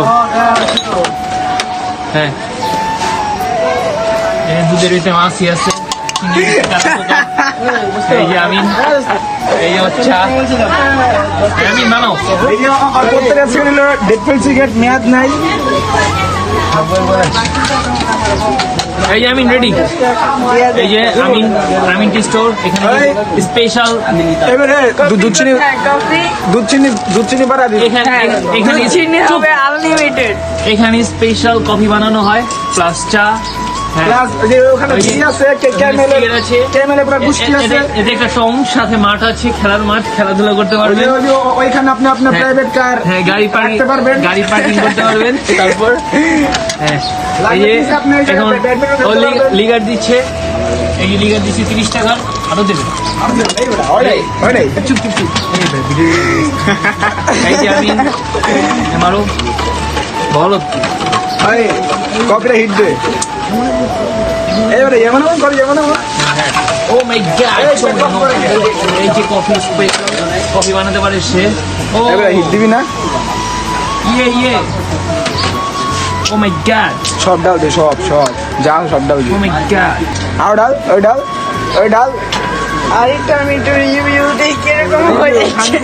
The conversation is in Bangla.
দেখো। হ্যাঁ এই দুধের ভিতরে আছে মাছ, কাঁচা এই যে আমিন। এই হচ্ছে মানো এই যে সিগারেট মেয়াদ নাই। এই যে আমিন রেডি এই যে আমিন আমিন টি স্টোর এখানে স্পেশাল এবারে দুধ চিনি কফি দুধ চিনি দুধ চিনি বাড়া দিই এখানে এখানে চিনি হবে আনলিমিটেড এখানে স্পেশাল কফি বানানো হয় প্লাস চা হ্যাঁ প্লাস যে ওখানে ওই আছে ক্যামেলে ক্যামেলে পুরো গুষ্টি আছে। এতে- এতে একটা টং সাথে মাঠ আছে খেলার মাঠ খেলাধুলা করতে পারবেন যে- ওই যে ওইখানে আপনি আপনার হ্যাঁ। প্রাইভেট কার হ্যাঁ গাড়ি পার্কিং পারবেন। গাড়ি পার্কিং করতে পারবেন। তারপর? হ্যাঁ। এখন পারবেন। লিগার দিচ্ছে। এই লিগার দিচ্ছে তিরিশ টাকা আরও দেবে। ওইটাই ওইটাই চুপ চুপ চুপ। এই যে আমি মারো বলো। এই কপিটা হিট দে। এবারে এমন এমন করে এমন এমন ও মাই গড এই যে কফি কফি বানাতে পারে সে। ও। এবারে হিট দিবি না? ইয়ে ইয়ে। ও মাই গড সব ডাল দে সব সব। যা সব ডাল দে। ও মাই গড আর ডাল ওই ডাল ওই ডাল। আরেকটা আমি একটু রিভিউ কীরকম হয়েছে।